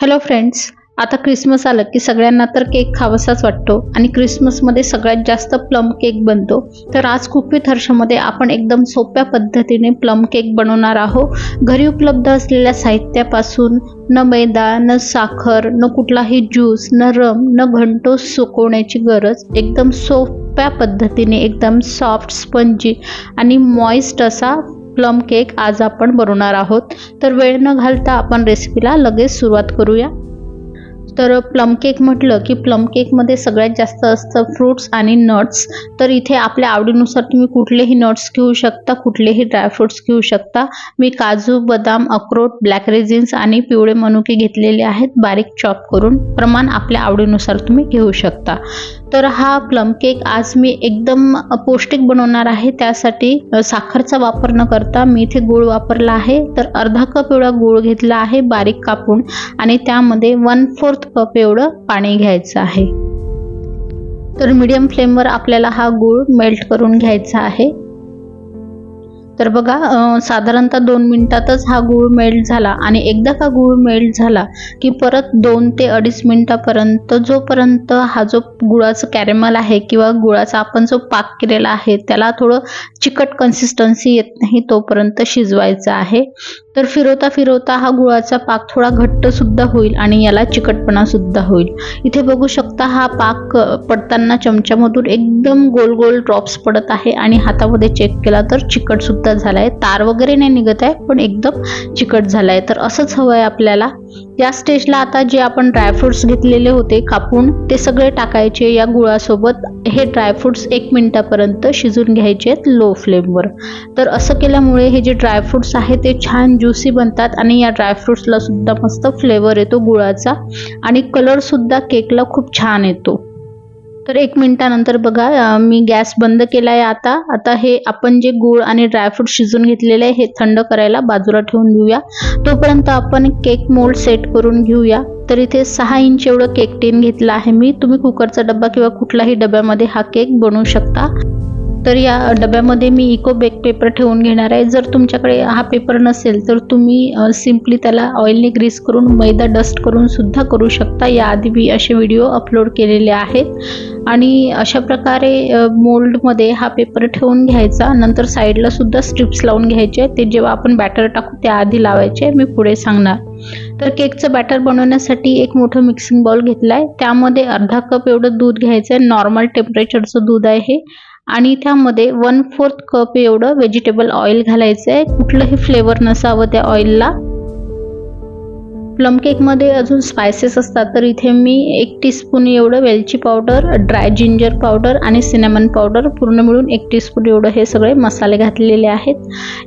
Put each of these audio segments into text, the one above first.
Hello friends आता Christmas आलं की सगळ्यांना तर केक खावासाच वाटतो आणि क्रिसमसमध्ये सगळ्यात जास्त प्लम केक बनतो. तर आज कुपीत हर्षमध्ये आपण एकदम सोप्या पद्धतीने प्लम केक बनवणार आहोत. घरी उपलब्ध असलेल्या साहित्यापासून न मैदा न साखर न कुठलाही ज्यूस न रम न घंटो सुकवण्याची गरज एकदम सोप्या पद्धतीने एकदम सॉफ्ट स्पंजी आणि मॉइस्ट असा प्लम केक आज आपण बनवणार आहोत. तर वेळ न घालता आपण रेसिपीला लगेच सुरुवात करूया. तर प्लम केक म्हटलं की प्लम केकमध्ये सगळ्यात जास्त असतं फ्रूट्स आणि नट्स तर इथे आपल्या आवडीनुसार तुम्ही कुठलेही नट्स घेऊ शकता कुठलेही ड्रायफ्रुट्स घेऊ शकता. मी काजू बदाम अक्रोट ब्लॅक रेझिन्स आणि पिवळे मनुके घेतलेले आहेत. बारीक चॉप करून प्रमाण आपल्या आवडीनुसार तुम्ही घेऊ शकता. तर हा प्लम केक आज मी एकदम पौष्टिक बनवणार आहे. त्यासाठी साखरचा वापर न करता मी इथे गूळ वापरला आहे. तर अर्धा कप एवढा गूळ घेतला आहे बारीक कापून. आणि त्यामध्ये वन फोर्थ कप एवढं पाणी घ्यायचं आहे. तर मीडियम फ्लेमवर आपल्याला हा गूळ मेल्ट करून घ्यायचा आहे. तर बघा साधारणतः दोन मिनटातच हा गूळ मेल्ट झाला आणि एकदा का गूळ मेल्ट झाला की परत दोन ते अडीच मिनटापर्यंत जोपर्यंत हा जो गुळाचं कॅरेमल आहे किंवा गुळाचा आपण जो पाक केलेला आहे त्याला थोडं चिकट कन्सिस्टन्सी येत नाही तोपर्यंत शिजवायचा आहे. तर फिरवता फिरवता हा गुळाचा पाक थोडा घट्ट सुद्धा होईल आणि याला चिकटपणा सुद्धा होईल. इथे बघू शकता हा पाक पडताना चमच्यामधून एकदम गोल गोल ड्रॉप्स पडत आहे आणि हातामध्ये चेक केला तर चिकट सुद्धा झालाय. तार वगैरे नाही निघत आहे पण एकदम चिकट झालाय. तर असंच हवं आहे आपल्याला. या स्टेजला आता जे आपण ड्रायफ्रुट्स घेतलेले होते कापून ते सगळे टाकायचे. या गुळासोबत हे ड्रायफ्रुट्स एक मिनिटापर्यंत शिजून घ्यायचे आहेत लो फ्लेमवर तर असं केल्यामुळे हे जे ड्रायफ्रुट्स आहे ते छान ज्युसी बनतात आणि या ड्रायफ्रुट्सला सुद्धा मस्त फ्लेवर येतो गुळाचा. आणि कलर सुद्धा केकला खूप छान येतो. तर एक मिनिटानंतर बघा मी गॅस बंद केला आहे आता. आता हे आपण जे गूळ आणि ड्रायफ्रूट शिजून घेतलेले आहे हे थंड करायला बाजूला ठेवून घेऊया. तोपर्यंत आपण केक मोल्ड सेट करून घेऊया. तर इथे सहा इंच एवढं केक टीन घेतलं आहे मी. तुम्ही कुकरचा डब्बा किंवा कुठलाही डब्यामध्ये हा केक बनवू शकता. तर या डब्यामध्ये मी इको बेक पेपर ठेवून घेणार आहे. जर तुमच्याकडे हा पेपर नसेल तर तुम्ही सिम्पली त्याला ऑइलने ग्रीस करून मैदा डस्ट करून सुद्धा करू शकता. याआधी मी असे व्हिडिओ अपलोड केलेले आहेत. आणि अशा प्रकारे मोल्डमध्ये हा पेपर ठेवून घ्यायचा. नंतर साईडला सुद्धा स्ट्रिप्स लावून घ्यायचे. ते जेव्हा आपण बॅटर टाकू त्याआधी लावायचे. मी पुढे सांगणार. तर केकचं बॅटर बनवण्यासाठी एक मोठं मिक्सिंग बाउल घेतला आहे त्यामध्ये अर्धा कप एवढं दूध घ्यायचं आहे नॉर्मल टेम्परेचरचं दूध आहे हे. आणि त्यामध्ये वन फोर्थ कप एवढं व्हेजिटेबल ऑइल घालायचं आहे. कुठलंही फ्लेवर नसावं त्या ऑइलला प्लम केकमध्ये अजून स्पायसेस असतात तर इथे मी एक टीस्पून एवढं वेलची पावडर ड्राय जिंजर पावडर आणि सिनेमन पावडर पूर्ण मिळून एक टीस्पून एवढं हे सगळे मसाले घातलेले आहेत.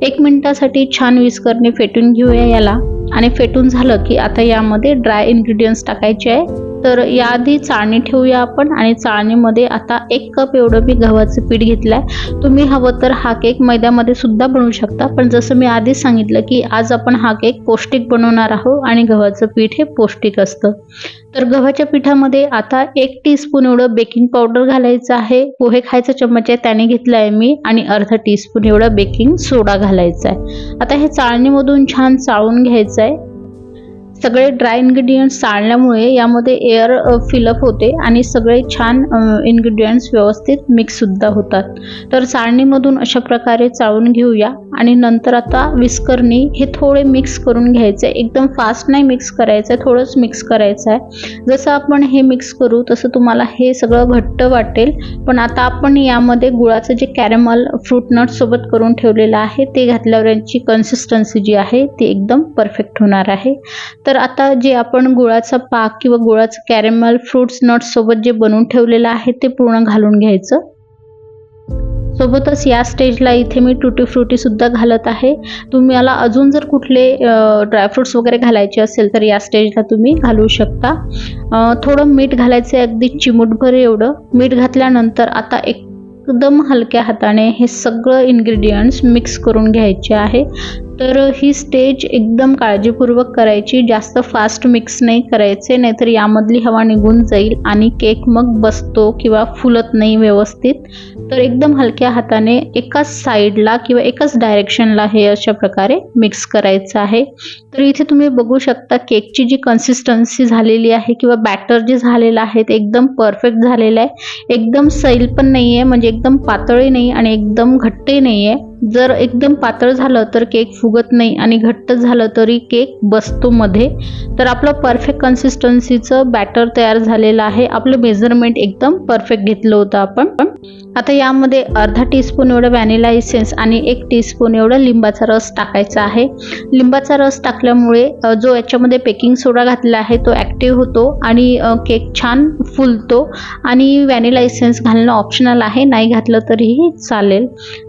एक मिनटासाठी छान विस्करने फेटून घेऊया याला. आणि फेटून झालं की आता यामध्ये ड्राय इन्ग्रेडियंट्स टाकायचे आहे. तर याआधी चाळणी ठेवूया आपण. आणि चाळणीमध्ये आता एक कप एवढं मी गव्हाचं पीठ घेतलं आहे तुम्ही हवं तर हा केक मैद्यामध्ये सुद्धा बनवू शकता. पण जसं मी आधीच सांगितलं की आज आपण हा केक पौष्टिक बनवणार आहोत आणि गव्हाचं पीठ हे पौष्टिक असतं. तर गव्हाच्या पिठामध्ये आता एक टीस्पून एवढं बेकिंग पावडर घालायचं आहे. पोहे खायचा चम्मच आहे त्याने घेतला आहे मी. आणि अर्धा टीस्पून एवढा बेकिंग सोडा घालायचा आहे. आता हे चाळणीमधून छान चाळून घ्यायचं आहे सगळे ड्राय इन्ग्रेडियंट्स चाळल्यामुळे यामध्ये एअर फिलअप होते आणि सगळे छान इन्ग्रेडियंट्स व्यवस्थित मिक्ससुद्धा होतात. तर चाळणीमधून अशा प्रकारे चाळून घेऊया आणि नंतर आता विस्करणी हे थोडे मिक्स करून घ्यायचे. एकदम फास्ट नाही मिक्स करायचं आहे थोडंच मिक्स करायचं आहे जसं आपण हे मिक्स करू तसं तुम्हाला हे सगळं घट्ट वाटेल. पण आता आपण यामध्ये गुळाचं जे कॅरेमल फ्रूट सोबत करून ठेवलेलं आहे ते घातल्यावर यांची कन्सिस्टन्सी जी आहे ती एकदम परफेक्ट होणार आहे. तर तर आता जे आपण गुळाचा पाक किंवा गुळाचं कॅरेमल फ्रूट्स नट्स सोबत जे बनवून ठेवलेलं आहे ते पूर्ण घालून घ्यायचं. सोबतच या स्टेजला इथे मी टुटी फ्रुटी सुद्धा घालत आहे. तुम्हाला अजून जर कुठले ड्रायफ्रुट्स वगैरे घालायचे असेल तर या स्टेजला तुम्ही घालू शकता. थोडं मीठ घालायचं आहे अगदी चिमूटभर एवढं. मीठ घातल्यानंतर आता एकदम हलक्या हाताने हे सगळं इन्ग्रेडियंट्स मिक्स करून घ्यायचे आहे. तर ही स्टेज एकदम काळजीपूर्वक करायची जास्त फास्ट मिक्स नाही करायचे नाहीतर यामधली हवा निघून जाईल आणि केक मग बसतो किंवा फुलत नाही व्यवस्थित. तर एकदम हलक्या हाताने एकाच साईडला किंवा एकाच डायरेक्शनला हे अशा प्रकारे मिक्स करायचं आहे. तर इथे तुम्ही बघू शकता केकची जी कन्सिस्टन्सी झालेली आहे किंवा बॅटर जे झालेलं आहे ते एकदम परफेक्ट झालेलं आहे. एकदम सैल पण नाही आहे म्हणजे एकदम पातळही नाही आणि एकदम घट्टही नाही आहे जर एकदम पातळ झालं तर केक फुगत नाही आणि घट्ट झालं तरी केक बसतो मध्ये. तर आपलं परफेक्ट कन्सिस्टन्सीचं बॅटर तयार झालेलं आहे. आपलं मेजरमेंट एकदम परफेक्ट घेतलं होतं आपण. आता यामध्ये अर्धा टीस्पून एवढं व्हॅनिला इसेन्स आणि एक टीस्पून एवढं लिंबाचा रस टाकायचा आहे. लिंबाचा रस टाकल्यामुळे जो याच्यामध्ये बेकिंग सोडा घातलेला आहे तो ॲक्टिव्ह होतो आणि केक छान फुलतो आणि व्हॅनिला इसेन्स घालणं ऑप्शनल आहे. नाही घातलं तरीही चालेल.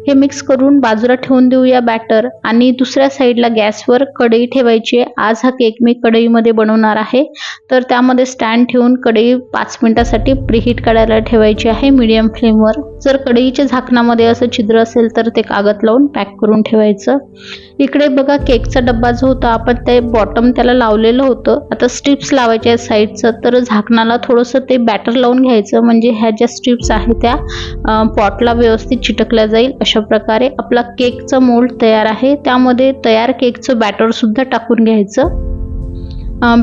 हे मिक्स करून बाजूला ठेवून देऊया बॅटर आणि दुसऱ्या साईडला गॅसवर कढई ठेवायची आहे. आज हा केक मी कढईमध्ये बनवणार आहे. तर त्यामध्ये स्टँड ठेवून कढई पाच मिनिटासाठी प्रीहीट करायला ठेवायची आहे मीडियम फ्लेमवर जर कढईच्या झाकणामध्ये असं छिद्र असेल तर ते कागद लावून पॅक करून ठेवायचं. इकडे बघा केकचा डब्बा जो होता आपण ते बॉटम त्याला लावलेलं होतं. आता स्ट्रिप्स लावायच्या आहेत साईडचं तर झाकणाला थोडंसं ते बॅटर लावून घ्यायचं. म्हणजे ह्या ज्या स्ट्रिप्स आहेत त्या पॉटला व्यवस्थित चिटकल्या जाईल अशा प्रकारे आपला केकचं मोल्ड तयार आहे. त्यामध्ये तयार केकचं बॅटरसुद्धा टाकून घ्यायचं.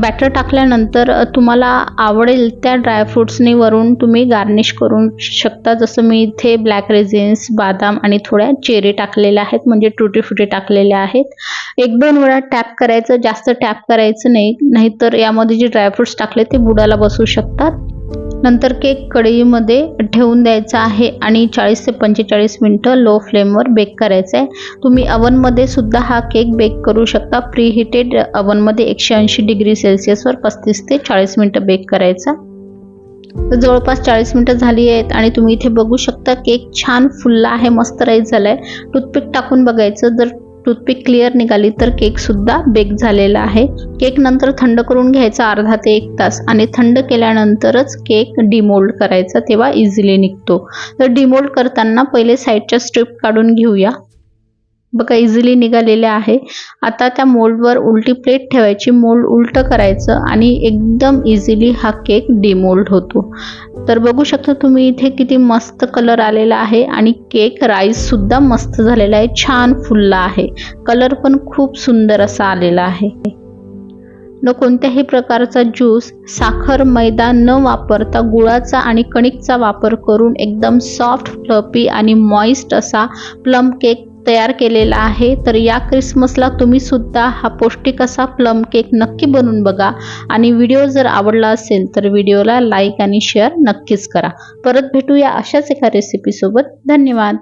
बॅटर टाकल्यानंतर तुम्हाला आवडेल त्या ड्रायफ्रुट्सनी वरून तुम्ही गार्निश करू शकता. जसं मी इथे ब्लॅक रेझिन्स बादाम आणि थोड्या चेरी टाकलेल्या आहेत म्हणजे टुटी फुटी टाकलेल्या आहेत. एक दोन वेळा टॅप करायचं जास्त टॅप करायचं नाही नाहीतर यामध्ये जे ड्रायफ्रुट्स टाकले ते बुडाला बसू शकतात. नंतर केक कढईमध्ये ठेवून द्यायचा आहे आणि चाळीस ते पंचेचाळीस मिनटं लो फ्लेमवर बेक करायचं आहे. तुम्ही अवनमध्ये सुद्धा हा केक बेक करू शकता. प्री हिटेड अवनमध्ये एकशे ऐंशी डिग्री सेल्सिअसवर पस्तीस ते चाळीस मिनटं बेक करायचा. तर जवळपास चाळीस मिनटं झाली आहेत आणि तुम्ही इथे बघू शकता केक छान फुलला आहे मस्त राईस झाला आहे टूथपिक टाकून बघायचं. जर टूथपिक क्लिअर निघाली तर केकसुद्धा बेक झालेला आहे. केक नंतर थंड करून घ्यायचा अर्धा ते एक तास आणि थंड केल्यानंतरच केक डिमोल्ड करायचा तेव्हा इझिली निघतो. तर डिमोल्ड करताना पहिले साईडच्या स्ट्रिप काढून घेऊया. बघा इझिली निघालेले आहे. आता त्या मोल्डवर उलटी प्लेट ठेवायची मोल्ड उलटं करायचं आणि एकदम इझिली हा केक डिमोल्ड होतो. तर बघू शकता तुम्ही इथे किती मस्त कलर आलेला आहे आणि केक राईससुद्धा मस्त झालेला आहे छान फुलला आहे. कलर पण खूप सुंदर असा आलेला आहे. न कोणत्याही प्रकारचा ज्यूस साखर मैदा न वापरता गुळाचा आणि कणिकचा वापर करून एकदम सॉफ्ट फ्लपी आणि मॉइस्ट असा प्लम केक तयार केलेला आहे तर या क्रिसमसला तुम्ही सुद्धा हा पौष्टिक असा प्लम केक नक्की बनवून बघा. आणि व्हिडिओ जर आवडला असेल तर व्हिडिओला लाईक आणि शेअर नक्कीच करा. परत भेटूया अशाच एका रेसिपीसोबत धन्यवाद.